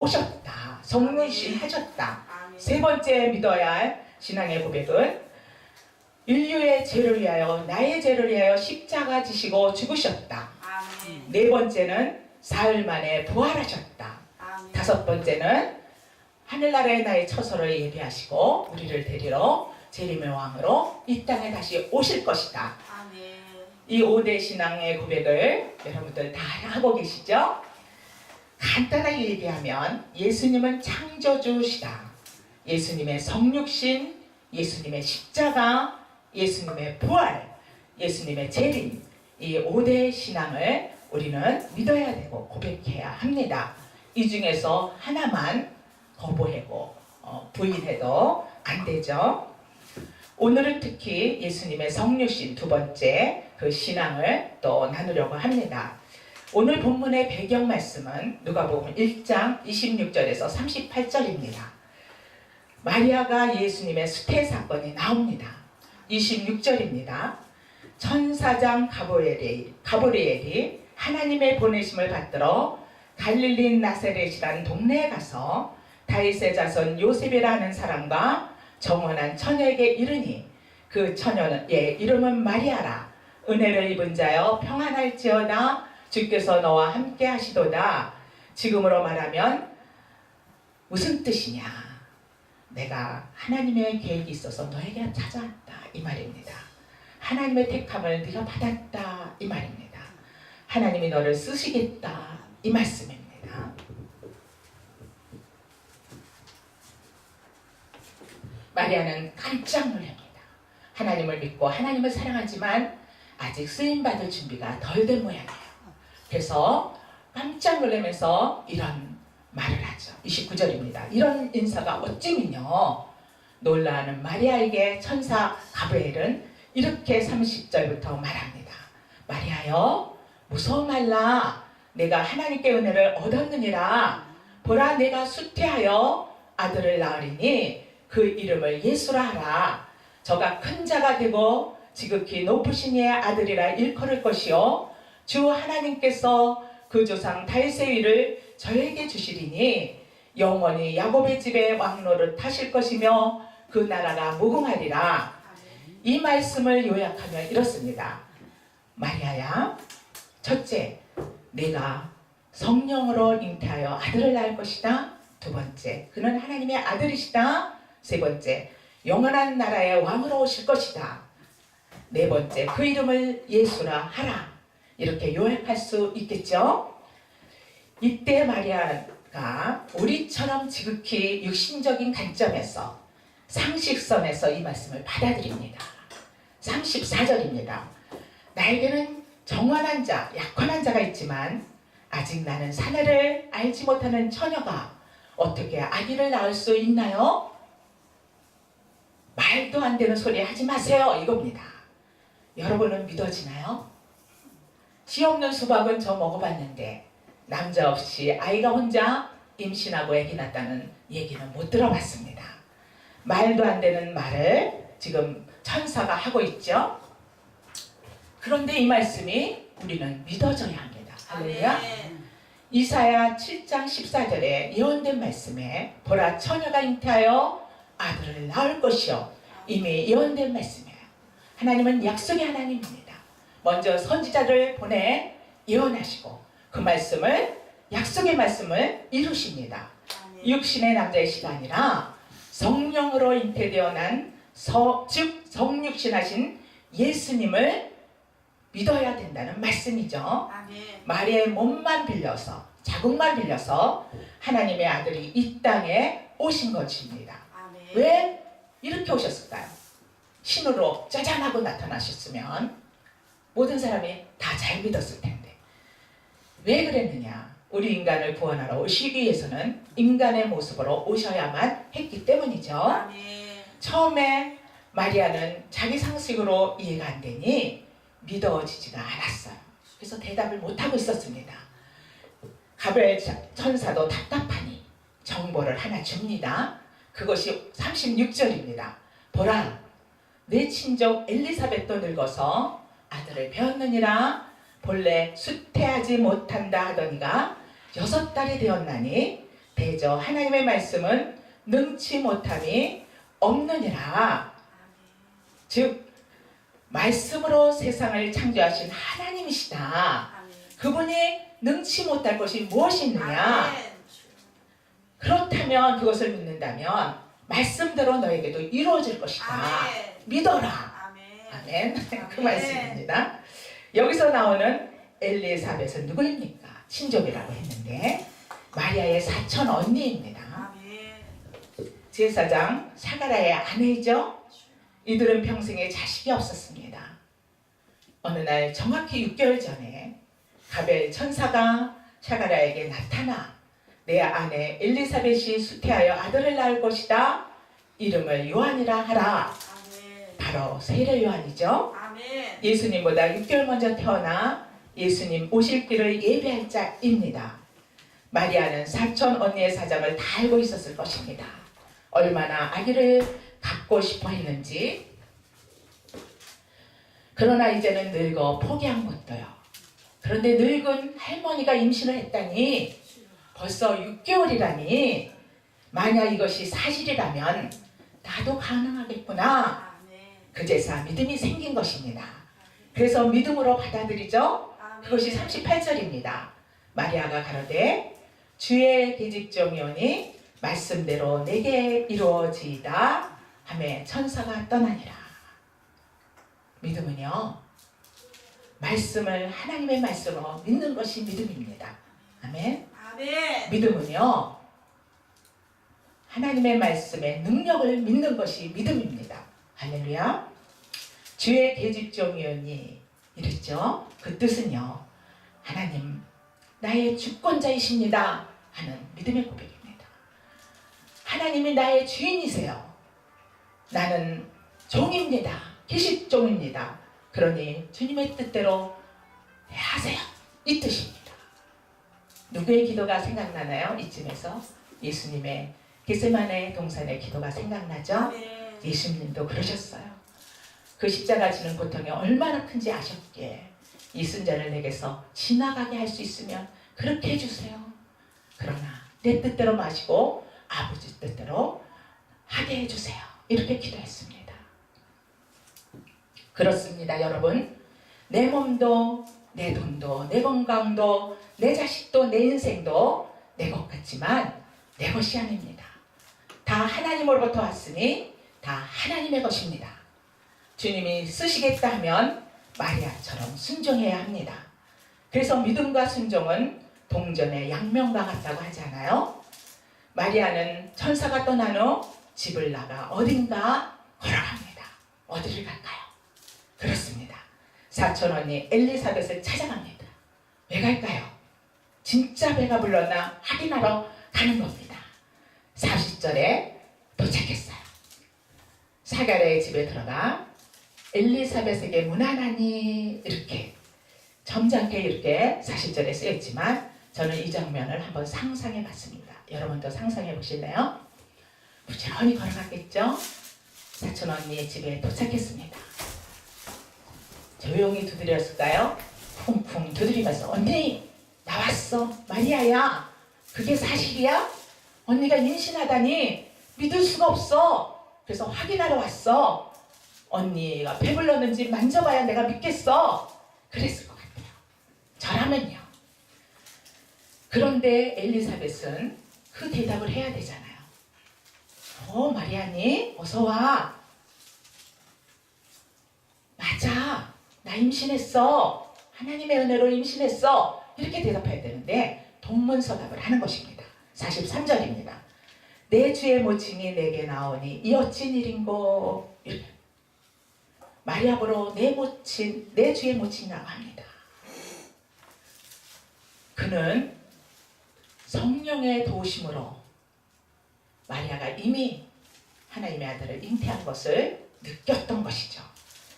오셨다. 성문신 하셨다. 세 번째 믿어야 할 신앙의 고백은 인류의 죄를 위하여 나의 죄를 위하여 십자가 지시고 죽으셨다. 네 번째는 사흘 만에 부활하셨다. 다섯 번째는 하늘나라의 나의 처소를 예비하시고 우리를 데리러 재림의 왕으로 이 땅에 다시 오실 것이다. 이 5대 신앙의 고백을 여러분들 다 하고 계시죠? 간단하게 얘기하면 예수님은 창조주시다. 예수님의 성육신, 예수님의 십자가, 예수님의 부활, 예수님의 재림 이 5대 신앙을 우리는 믿어야 되고 고백해야 합니다. 이 중에서 하나만 거부하고 어, 부인해도 안 되죠. 오늘은 특히 예수님의 성육신 두 번째 그 신앙을 또 나누려고 합니다. 오늘 본문의 배경 말씀은 누가복음 1장 26절에서 38절입니다. 마리아가 예수님의 수태 사건이 나옵니다. 26절입니다. 천사장 가브리엘이, 가브리엘이 하나님의 보내심을 받들어 갈릴리 나세렛이라는 동네에 가서 다윗의 자손 요셉이라는 사람과 정원한 처녀에게 이르니 그 처녀의 이름은 마리아라 은혜를 입은 자여 평안할지어다 주께서 너와 함께 하시도다. 지금으로 말하면 무슨 뜻이냐? 내가 하나님의 계획이 있어서 너에게 찾아왔다. 이 말입니다. 하나님의 택함을 네가 받았다. 이 말입니다. 하나님이 너를 쓰시겠다. 이 말씀입니다. 마리아는 깜짝 놀랍니다. 하나님을 믿고 하나님을 사랑하지만 아직 쓰임 받을 준비가 덜 된 모양이에요. 그래서 깜짝 놀라면서 이런 말을 하죠. 29절입니다. 이런 인사가 어찌면요. 놀라는 마리아에게 천사 가브리엘은 이렇게 30절부터 말합니다. 마리아여 무서워 말라 내가 하나님께 은혜를 얻었느니라 보라 내가 수태하여 아들을 낳으리니 그 이름을 예수라 하라. 저가 큰 자가 되고 지극히 높으신 이의 아들이라 일컬을 것이요. 주 하나님께서 그 조상 다윗의 위를 저에게 주시리니 영원히 야곱의 집에 왕노를 타실 것이며 그 나라가 무궁하리라. 이 말씀을 요약하면 이렇습니다. 마리아야, 첫째, 내가 성령으로 잉태하여 아들을 낳을 것이다. 두 번째, 그는 하나님의 아들이시다. 세 번째, 영원한 나라의 왕으로 오실 것이다. 네 번째, 그 이름을 예수라 하라. 이렇게 요약할 수 있겠죠? 이때 마리아가 우리처럼 지극히 육신적인 관점에서 상식선에서 이 말씀을 받아들입니다. 34절입니다. 나에게는 정원한 자, 약혼한 자가 있지만 아직 나는 사내를 알지 못하는 처녀가 어떻게 아기를 낳을 수 있나요? 말도 안 되는 소리 하지 마세요. 이겁니다. 여러분은 믿어지나요? 씨 없는 수박은 저 먹어봤는데 남자 없이 아이가 혼자 임신하고 아기 낳았다는 얘기는 못 들어봤습니다. 말도 안 되는 말을 지금 천사가 하고 있죠. 그런데 이 말씀이 우리는 믿어져야 합니다. 할렐루야. 이사야 7장 14절에 예언된 말씀에 보라 처녀가 잉태하여 아들을 낳을 것이요 이미 예언된 말씀이에요. 하나님은 약속의 하나님입니다. 먼저 선지자를 보내 예언하시고 그 말씀을 약속의 말씀을 이루십니다. 육신의 남자의 시간이라 성령으로 잉태되어 난 서, 즉 성육신하신 예수님을 믿어야 된다는 말씀이죠. 아멘. 마리아의 몸만 빌려서 자궁만 빌려서 하나님의 아들이 이 땅에 오신 것입니다. 왜 이렇게 오셨을까요? 신으로 짜잔하고 나타나셨으면 모든 사람이 다 잘 믿었을 텐데 왜 그랬느냐? 우리 인간을 구원하러 오시기 위해서는 인간의 모습으로 오셔야만 했기 때문이죠. 아멘. 처음에 마리아는 자기 상식으로 이해가 안 되니 믿어지지가 않았어요. 그래서 대답을 못하고 있었습니다. 가브엘 천사도 답답하니 정보를 하나 줍니다. 그것이 36절입니다. 보라, 내 친족 엘리사벳도 늙어서 아들을 배웠느니라 본래 수태하지 못한다 하더니가 여섯 달이 되었나니 되죠. 하나님의 말씀은 능치 못함이 없느니라. 즉 말씀으로 세상을 창조하신 하나님이시다. 그분이 능치 못할 것이 무엇이 있느냐? 아멘. 그렇다면 그것을 믿는다면 말씀대로 너에게도 이루어질 것이다. 믿어라. 아멘. 아멘. 그 아멘. 말씀입니다. 여기서 나오는 엘리사벳은 누구입니까? 친족이라고 했는데 마리아의 사촌 언니입니다. 아멘. 제사장 사가라의 아내이죠. 이들은 평생에 자식이 없었습니다. 어느 날 정확히 6개월 전에 가벨 천사가 샤가라에게 나타나 내 아내 엘리사벳이 수태하여 아들을 낳을 것이다. 이름을 요한이라 하라. 바로 세례 요한이죠. 아멘. 예수님보다 6개월 먼저 태어나 예수님 오실 길을 예비할 자입니다. 마리아는 사촌 언니의 사정을 다 알고 있었을 것입니다. 얼마나 아기를 갖고 싶어 했는지. 그러나 이제는 늙어 포기한 것도요. 그런데 늙은 할머니가 임신을 했다니 벌써 6개월이라니 만약 이것이 사실이라면 나도 가능하겠구나. 아멘. 그제서 믿음이 생긴 것입니다. 그래서 믿음으로 받아들이죠. 그것이 38절입니다. 마리아가 가로되 주의 계집종이오니 말씀대로 내게 이루어지이다 하매 천사가 떠나니라. 믿음은요. 말씀을 하나님의 말씀으로 믿는 것이 믿음입니다. 아멘. 아멘. 믿음은요. 하나님의 말씀의 능력을 믿는 것이 믿음입니다. 할렐루야. 주의 계집종이오니 이랬죠. 그 뜻은요. 하나님 나의 주권자이십니다. 하는 믿음의 고백입니다. 하나님이 나의 주인이세요. 나는 종입니다. 계집종입니다. 그러니 주님의 뜻대로 하세요. 이 뜻입니다. 누구의 기도가 생각나나요? 이쯤에서 예수님의 게세만의 동산의 기도가 생각나죠? 아멘. 예수님도 그러셨어요. 그 십자가 지는 고통이 얼마나 큰지 아셨기에 이 순자를 내게서 지나가게 할 수 있으면 그렇게 해주세요. 그러나 내 뜻대로 마시고 아버지 뜻대로 하게 해주세요. 이렇게 기도했습니다. 그렇습니다, 여러분. 내 몸도, 내 돈도, 내 건강도, 내 자식도, 내 인생도 내 것 같지만 내 것이 아닙니다. 다 하나님으로부터 왔으니 다 하나님의 것입니다. 주님이 쓰시겠다 하면 마리아처럼 순종해야 합니다. 그래서 믿음과 순종은 동전의 양면과 같다고 하잖아요. 마리아는 천사가 떠난 후 집을 나가 어딘가 걸어갑니다. 어디를 갈까요? 그렇습니다. 사촌 언니 엘리사벳을 찾아갑니다. 왜 갈까요? 진짜 배가 불렀나 확인하러 가는 겁니다. 40절에 도착했어요. 사가랴의 집에 들어가 엘리사벳에게 무난하니 이렇게 점잖게 이렇게 40절에 쓰였지만 저는 이 장면을 한번 상상해 봤습니다. 여러분도 상상해 보실래요? 부지런히 걸어갔겠죠? 사촌 언니의 집에 도착했습니다. 조용히 두드렸을까요? 쿵쿵 두드리면서 언니 나왔어 마리아야 그게 사실이야? 언니가 임신하다니 믿을 수가 없어 그래서 확인하러 왔어. 언니가 배불렀는지 만져봐야 내가 믿겠어. 그랬을 것 같아요. 저라면요. 그런데 엘리사벳은 그 대답을 해야 되잖아요. 어 마리아니 어서 와. 맞아. 나 임신했어. 하나님의 은혜로 임신했어. 이렇게 대답해야 되는데 동문서답을 하는 것입니다. 43절입니다 내 주의 모친이 내게 나오니 이 어찌 일인고 이렇게 마리아보로 내 모친 내 주의 모친이라고 합니다 그는 성령의 도우심으로 마리아가 이미 하나님의 아들을 잉태한 것을 느꼈던 것이죠.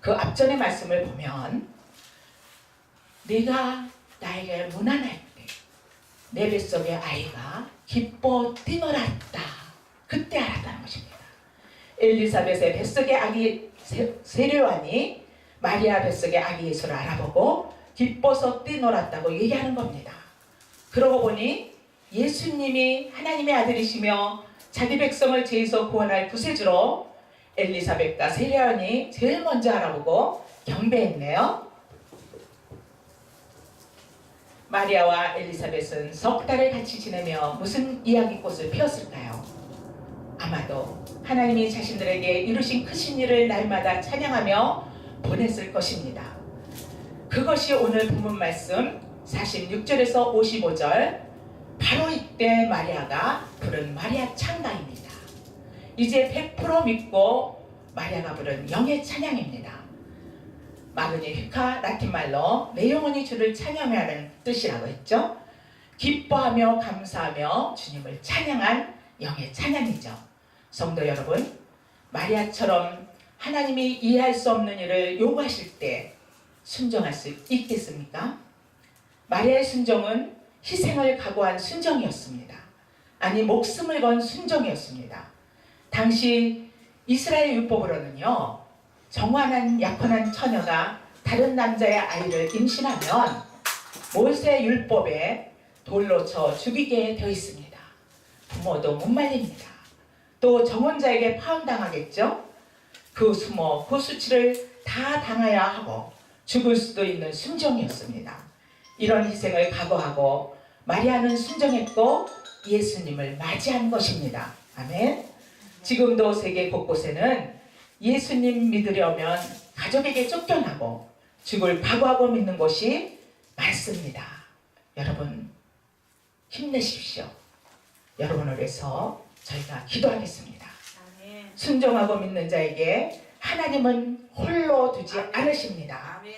그 앞전의 말씀을 보면 네가 나에게 무난할 때 내 뱃속의 아이가 기뻐 뛰놀았다. 그때 알았다는 것입니다. 엘리사벳의 뱃속의 아기 세- 세례관이 마리아 뱃속의 아기 예수를 알아보고 기뻐서 뛰놀았다고 얘기하는 겁니다. 그러고 보니 예수님이 하나님의 아들이시며 자기 백성을 죄에서 구원할 구세주로 엘리사벳과 세례원이 제일 먼저 알아보고 경배했네요. 마리아와 엘리사벳은 석 달을 같이 지내며 무슨 이야기꽃을 피웠을까요? 아마도 하나님이 자신들에게 이루신 크신 일을 날마다 찬양하며 보냈을 것입니다. 그것이 오늘 본문 말씀 46절에서 55절 바로 이때 마리아가 부른 마리아 찬가입니다. 이제 100% 믿고 마리아가 부른 영의 찬양입니다. 마그니 휘카 라틴 말로 내 영혼이 주를 찬양하는 뜻이라고 했죠. 기뻐하며 감사하며 주님을 찬양한 영의 찬양이죠. 성도 여러분, 마리아처럼 하나님이 이해할 수 없는 일을 요구하실 때 순종할 수 있겠습니까? 마리아의 순종은 희생을 각오한 순종이었습니다. 아니 목숨을 건 순종이었습니다. 당시 이스라엘 율법으로는요. 정환한 약혼한 처녀가 다른 남자의 아이를 임신하면 모세 율법에 돌로 쳐 죽이게 되어 있습니다. 부모도 못 말립니다. 또 정혼자에게 파혼당하겠죠? 그 수모, 그 수치를 다 당해야 하고 죽을 수도 있는 순종이었습니다. 이런 희생을 각오하고 마리아는 순종했고 예수님을 맞이한 것입니다. 아멘. 지금도 세계 곳곳에는 예수님 믿으려면 가족에게 쫓겨나고 죽을 각오하고 믿는 곳이 많습니다. 여러분 힘내십시오. 여러분을 위해서 저희가 기도하겠습니다. 아멘. 순종하고 믿는 자에게 하나님은 홀로 두지 않으십니다. 아멘.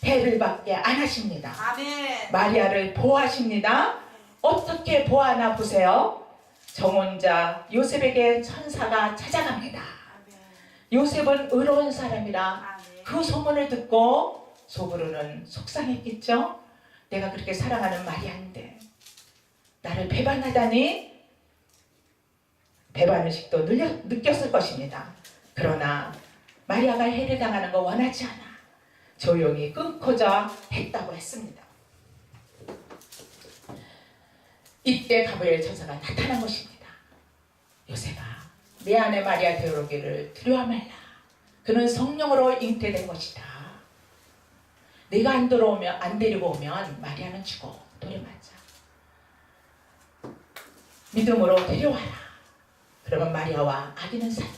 배를 받게 안 하십니다. 아멘. 마리아를 보호하십니다. 어떻게 보호하나 보세요. 정혼자 요셉에게 천사가 찾아갑니다. 아멘. 요셉은 의로운 사람이라 아멘. 그 소문을 듣고 속으로는 속상했겠죠. 내가 그렇게 사랑하는 마리아인데 나를 배반하다니 배반의식도 느꼈을 것입니다. 그러나 마리아가 해를 당하는 거 원하지 않아. 조용히 끊고자 했다고 했습니다. 이때 가브리엘 천사가 나타난 것입니다. 요셉아, 내 안에 마리아 되어오기를 두려워 말라. 그는 성령으로 잉태된 것이다. 내가 안 들어오면 안 데리고 오면 마리아는 죽어 돌에 맞아. 믿음으로 데려와라. 그러면 마리아와 아기는 산다.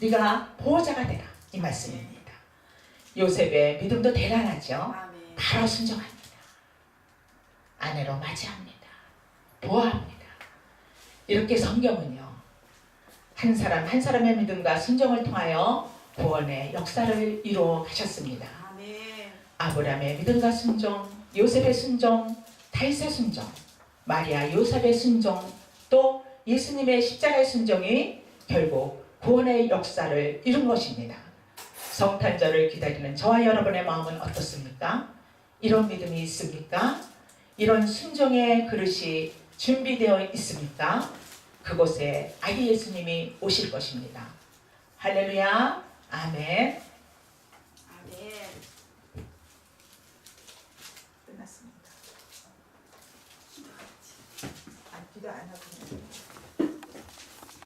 네가 보호자가 되라 이 말씀입니다. 요셉의 믿음도 대단하죠. 바로 순종합니다. 아내로 맞이합니다. 보호합니다. 이렇게 성경은요. 한 사람 한 사람의 믿음과 순종을 통하여 구원의 역사를 이루어 가셨습니다. 아브라함의 믿음과 순종, 요셉의 순종, 다윗의 순종, 마리아 요셉의 순종, 또 예수님의 십자가의 순종이 결국 구원의 역사를 이룬 것입니다. 성탄절을 기다리는 저와 여러분의 마음은 어떻습니까? 이런 믿음이 있습니까? 이런 순종의 그릇이 준비되어 있습니까? 그곳에 아기 예수님이 오실 것입니다. 할렐루야, 아멘. 아멘. 끝났습니다. 아, 기도 안 하고.